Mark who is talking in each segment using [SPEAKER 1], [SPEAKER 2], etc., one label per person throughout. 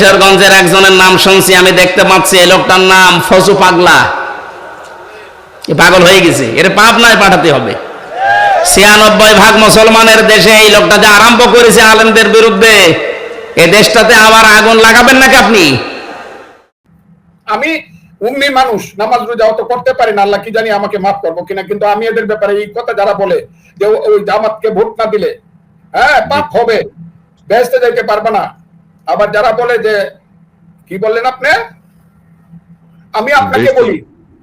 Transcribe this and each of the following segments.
[SPEAKER 1] কিশোরগঞ্জের একজনের নাম শুনছি, আমি দেখতে পাচ্ছি এই লোকটার নাম ফজু পাগলা। পাগল হয়ে গেছে। এর পাবনায় পাঠাতে হবে। ছিয়ানব্বই ভাগ মুসলমানের দেশে এই লোকটা যে আরম্ভ করেছে আলেমদের বিরুদ্ধে, এ দেশটাতে আবার আগুন লাগাবেন নাকি আপনি?
[SPEAKER 2] আমি উম্মি মানুষ, নামাজ রোজা অত করতে পারি না, আল্লাহ কি জানি আমাকে মাফ করব কিনা, কিন্তু আমি এদের ব্যাপারে এই কথা যারা বলে যে ওই জামাতকে ভোট না দিলে হ্যাঁ পাপ হবে। যাইতে পারবে না। আবার যারা বলে যে কি বললেন আপনি? আমি আপনাকে বলি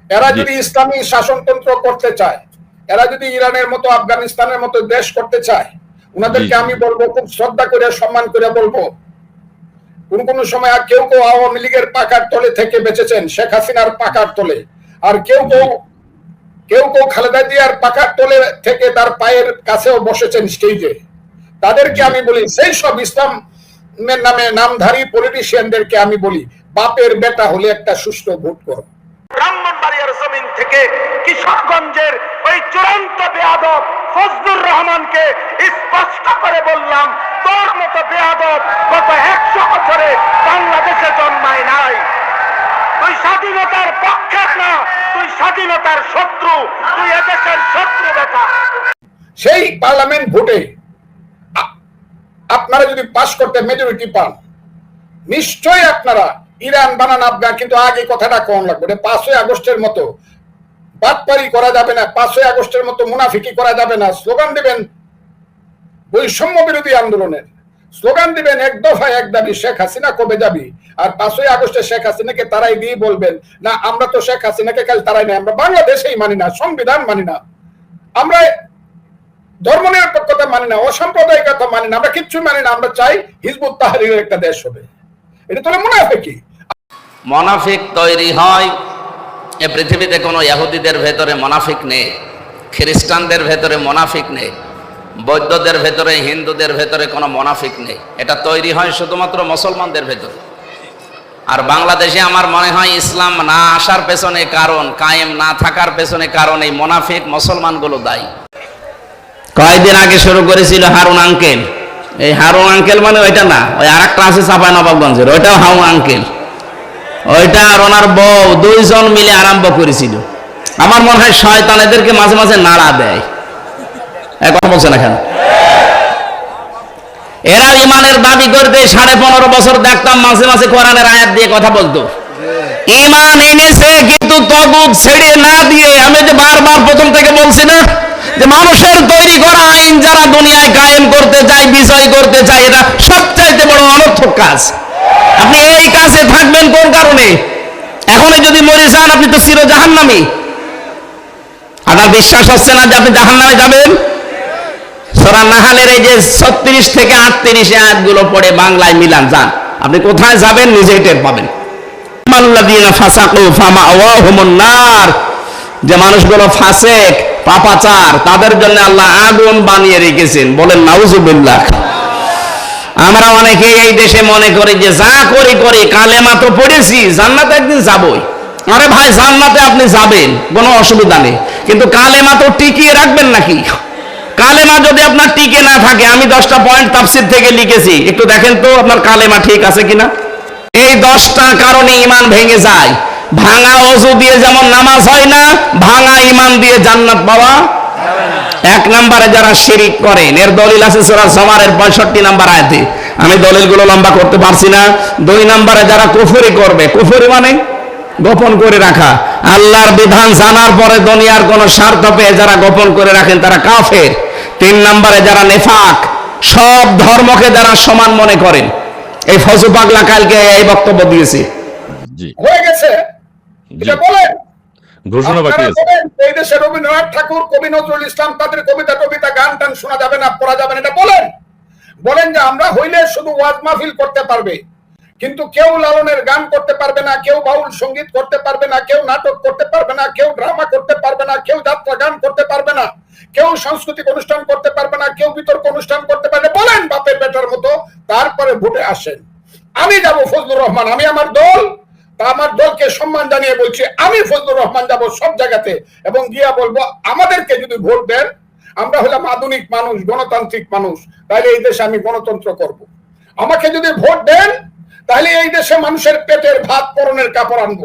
[SPEAKER 2] এরা যদি ইসলামী শাসনতন্ত্র করতে চায় এরা যদি ইরানের মতো আফগানিস্তানের মতো দেশ করতে চায় উনাদেরকে আমি বলব খুব শ্রদ্ধা করে সম্মান করে বলব। কোন কোন সময় আর কেউ কেউ আওয়ামী লীগের পাকার তলে থেকে বেঁচেছেন শেখ হাসিনার পাকার তলে। আর কেউ কেউ কেউ কেউ খালেদা জিয়ার পাকার তলে থেকে তার পায়ের কাছেও বসেছেন স্টেজে তাদেরকে আমি বলি সেই সব ইসলামের নামে নামধারী পলিটিশিয়ানদেরকে আমি বলি বাপের বেটা হলে একটা সুষ্ঠু ভোট করো।
[SPEAKER 3] ব্রাহ্মণবাড়িয়ার জমিন থেকে কিশোরগঞ্জের ওই চূড়ান্ত বেয়াদব ফজলুর রহমানকে স্পষ্ট করে বললাম তোর মতো বেয়াদব গত একশো বছরে বাংলাদেশে জন্মায় নাই। তুই স্বাধীনতার পক্ষের না তুই স্বাধীনতার শত্রু তুই এদেশের শত্রু বেটা।
[SPEAKER 2] সেই পার্লামেন্ট ভোটে যদি পাশ করতে মেজরিটি পান, নিশ্চয়ই আপনারা ইরান বানান আফগান, কিন্তু আগে কথাটা কম লাগবে। এটা পাঁচই আগস্টের মতো। বাটপারি করা যাবে না, পাঁচই আগস্টের মতো মুনাফিকি করা যাবে না। স্লোগান দিবেন বৈষম্য বিরোধী আন্দোলনের। স্লোগান দিবেন এক দফায় এক দাবি, শেখ হাসিনা কবে যাবি? আর পাঁচই আগস্টে শেখ হাসিনাকে তারাই দিয়ে বলবেন, না, আমরা তো শেখ হাসিনাকে কাল তারাই নাই, আমরা বাংলাদেশেই মানি না, সংবিধান মানি না। আমরা ধর্ম নিরপেক্ষতা মানি না, অসাম্প্রদায়িকতা মানি না, আমরা কিচ্ছু মানি না, আমরা চাই হিজবুত তাহরিরের একটা দেশ হবে। এটা তাহলে মনে হবে কি
[SPEAKER 1] মনাফিক তৈরি হয়, এ পৃথিবীতে কোনো ইহুদিদের ভেতরে মনাফিক নেই, খ্রিস্টানদের ভেতরে মনাফিক নেই, বৌদ্ধদের ভেতরে, হিন্দুদের ভেতরে কোনো মনাফিক নেই। এটা তৈরি হয় শুধুমাত্র মুসলমানদের ভেতরে। আর বাংলাদেশে আমার মনে হয় ইসলাম না আসার পেছনে কারণ, কায়েম না থাকার পেছনে কারণ এই মোনাফিক মুসলমানগুলো দায়ী। কয়েকদিন আগে শুরু করেছিল হারুন আঙ্কেল। এই হারুন আঙ্কেল মানে ওইটা না, ওই আর একটা আছে চাপাই নবাবগঞ্জের, ওইটাও হারুন আঙ্কেল। ওইটা আর ওনার বউ দুইজন মিলে আরম্ভ করেছিল। আমার মনে হয় শয়তান এদেরকে মাঝে মাঝে নাড়া দেয়। কথা বলছে না কেন? এরা ইমানের দাবি করতে সাড়ে পনেরো বছর দেখতাম মাঝে মাঝে কোরআনের আয়াত দিয়ে কথা বলতো। ইমান এনেছে, কিন্তু তগুদ ছেড়ে না দিয়ে আমি যে বারবার প্রথম থেকে বলছি না যে মানুষের তৈরি করা আইন যারা করতে চায় বিজয় করতে চায় এটা সবচাইতে বড় অনর্থক কাজ। আপনি এই কাজে থাকবেন কোন কারণে? এখনই যদি মরে যান, আপনি তো চির জাহান্নামী আপনার বিশ্বাস হচ্ছে না যে আপনি জাহান্নামে যাবেন? নাহালের এই যে ছত্রিশ থেকে আটত্রিশ আয়াতগুলো পড়ে বাংলায় মিলান, যান। আপনি কোথায় যাবেন? নিজেই টের পাবেন। মানুষগুলো ফাসেক পাপাচার, তাদের জন্য আল্লাহ আগুন বানিয়ে রেখেছেন। বলেন, নাউজুবিল্লাহ। আমরা অনেকে এই দেশে মনে করি যে, যা করি করি, কালেমা তো পড়েছি, জান্নাতে একদিন যাবই। আরে ভাই, জান্নাতে আপনি যাবেন, কোনো অসুবিধা নেই। কিন্তু কালেমা তো টিকিয়ে রাখবেন নাকি? কালেমা যদি আপনার টিকে না থাকে, আমি দশটা পয়েন্ট তাফসির থেকে লিখেছি। একটু দেখেন তো, আপনার কালেমা ঠিক আছে কিনা? এই দশটা কারণে ইমান ভেঙে যায়। ভাঙা অজু দিয়ে যেমন নামাজ হয় না ভাঙা ইমান দিয়ে জান্নাত পাওয়া এক নম্বরে যারা শিরিক করেন এর দলিল আছে সুরা সমারের পঁয়ষট্টি নাম্বার আয়াতে। আমি দলিলগুলো লম্বা করতে পারছি না। দুই নম্বরে যারা কুফরি করবে কুফরি মানে গোপন করে রাখা। আল্লাহর বিধান জানার পরে দুনিয়ার কোন স্বার্থ পেয়ে যারা গোপন করে রাখেন তারা কাফের। তিন নম্বরে যারা নেফাক সব ধর্মকে যারা সমান মনে করেন। এই ফজু পাগলা কালকে এই বক্তব্য দিয়েছে।
[SPEAKER 4] জি।
[SPEAKER 2] হয়ে গেছে। এটা বলেন।
[SPEAKER 4] ঘোষণা বাকি আছে।
[SPEAKER 2] এই দেশে রবীন্দ্রনাথ ঠাকুর কবি নজরুল ইসলাম তাদের কবিতা টবিতা গান টান শোনা যাবে না পড়া যাবে না এটা বলেন। বলেন যে আমরা হইলে শুধু ওয়াজ মাহফিল করতে পারবে কিন্তু কেউ লালনের গান করতে পারবে না কেউ বাউল সংগীত করতে পারবে না কেউ নাটক করতে পারবে না কেউ ড্রামা করতে পারবে না কেউ যাত্রা গান করতে পারবে না কেউ সাংস্কৃতিক অনুষ্ঠান করতে পারবে না কেউ বিতর্ক অনুষ্ঠান করতে পারবে বলেন বাপের বেটার মতো তারপরে ভোটে আসেন। আমি যাব ফজলুর রহমান আমি আমার দল। তা আমার দলকে সম্মান জানিয়ে বলছি, আমি ফজলুর রহমান যাব সব জায়গাতে এবং গিয়া বলব, আমাদেরকে যদি ভোট দেন, আমরা হলাম আধুনিক মানুষ, গণতান্ত্রিক মানুষ তাহলে এই দেশে আমি গণতন্ত্র করব। আমাকে যদি ভোট দেন তাহলে এই দেশে মানুষের পেটের ভাত পরনের কাপড় আনব।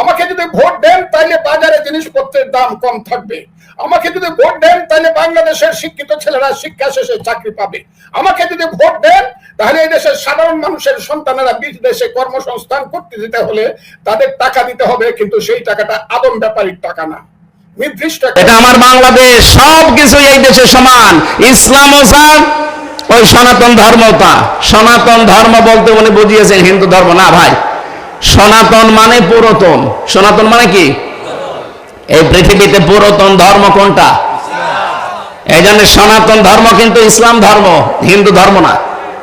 [SPEAKER 2] আমাকে যদি ভোট দেন তাহলে বাজারে জিনিসপত্রের দাম কম থাকবে। আমাকে যদি ভোট দেন তাহলে বাংলাদেশের শিক্ষিত ছেলেরা শিক্ষা শেষে চাকরি পাবে। আমাকে যদি ভোট দেন, তাহলে এই দেশের সাধারণ মানুষের সন্তানেরা বিশ দেশে কর্মসংস্থান করতে দিতে হলে তাদের টাকা দিতে হবে, কিন্তু সেই টাকাটা আদম ব্যাপারীর টাকা না। নির্দিষ্ট
[SPEAKER 1] এটা আমার বাংলাদেশ সব কিছু এই দেশে সমান। ইসলাম ও সার ওই সনাতন ধর্মতা সনাতন ধর্ম বলতে উনি বুঝিয়েছেন হিন্দু ধর্ম। না ভাই, সনাতন মানে পুরাতন। সনাতন মানে কি? এই পৃথিবীতে পুরাতন ধর্ম কোনটা? এই জন্য সনাতন ধর্ম কিন্তু ইসলাম ধর্ম, হিন্দু ধর্ম না।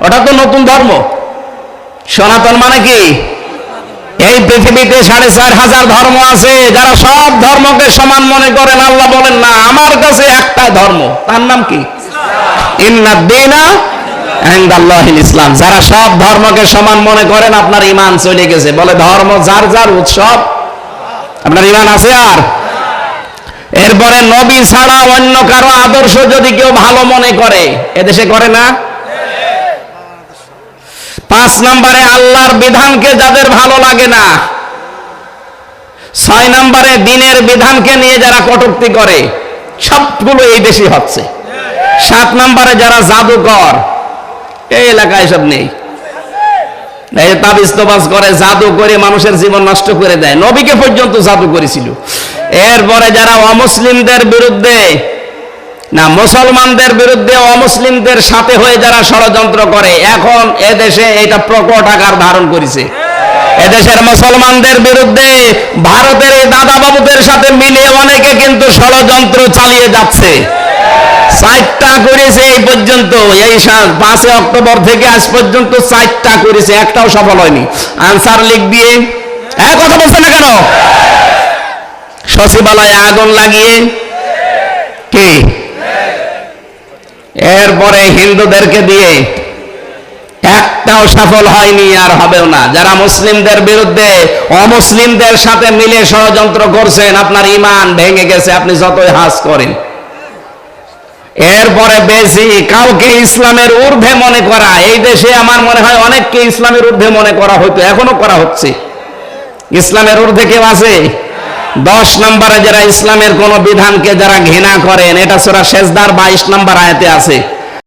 [SPEAKER 1] ওটা তো নতুন ধর্ম। সনাতন মানে কি? এই পৃথিবীতে সাড়ে চার হাজার ধর্ম আছে, যারা সব ধর্মকে সমান মনে করেন, আল্লাহ বলেন, না, আমার কাছে একটা ধর্ম। তার নাম কি? ইসলাম। যারা সব ধর্মকে সমান মনে করেন, আপনার ইমান চলে গেছে। বলে ধর্ম যার যার উৎসব। আপনার ইমান আছে আর? এরপরে নবী ছাড়া অন্য কারও আদর্শ যদি কেউ ভালো মনে করে, এদেশে করে না? পাঁচ নম্বরে আল্লাহর বিধানকে যাদের ভালো লাগে না, ছয় নম্বরে দিনের বিধানকে নিয়ে যারা কটূক্তি করে সবগুলো এই দেশে হচ্ছে। সাত নম্বরে যারা জাদুকর এই এলাকায় সব নেই। করে, জাদু করে মানুষের জীবন নষ্ট করে দেয়। নবীকে পর্যন্ত জাদু করেছিল। এরপরে যারা অমুসলিমদের বিরুদ্ধে, না, মুসলমানদের বিরুদ্ধে অমুসলিমদের সাথে হয়ে যারা ষড়যন্ত্র করে, এখন এদেশে এটা প্রকট আকার ধারণ করেছে। এদেশের মুসলমানদের বিরুদ্ধে ভারতের এই দাদা বাবুদের সাথে মিলে অনেকে কিন্তু ষড়যন্ত্র চালিয়ে যাচ্ছে। চারটা করেছে এই পর্যন্ত। এই পাঁচই অক্টোবর থেকে আজ পর্যন্ত চারটা করেছে, একটাও সফল হয়নি। আনসার লিখ দিয়ে হ্যাঁ কথা বলছে না কেন? সচিবালয়ে আগুন লাগিয়ে কি? এরপরে হিন্দুদেরকে দিয়ে একটাও সফল হয়নি আর হবেও না। যারা মুসলিমদের বিরুদ্ধে অমুসলিমদের সাথে মিলে ষড়যন্ত্র করছেন, আপনার ইমান ভেঙে গেছে, আপনি যতই হাস করেন। এরপরে বেশি কাউকে ইসলামের ঊর্ধ্বে মনে করা, এই দেশে আমার মনে হয় অনেককে ইসলামের ঊর্ধ্বে মনে করা হতো এখনও করা হচ্ছে। ইসলামের ঊর্ধ্বে কেউ আছে? দশ নম্বরে যারা ইসলামের কোন বিধানকে যারা ঘৃণা করেন, এটা সোরা শেষদার বাইশ নম্বর আয়তে আছে।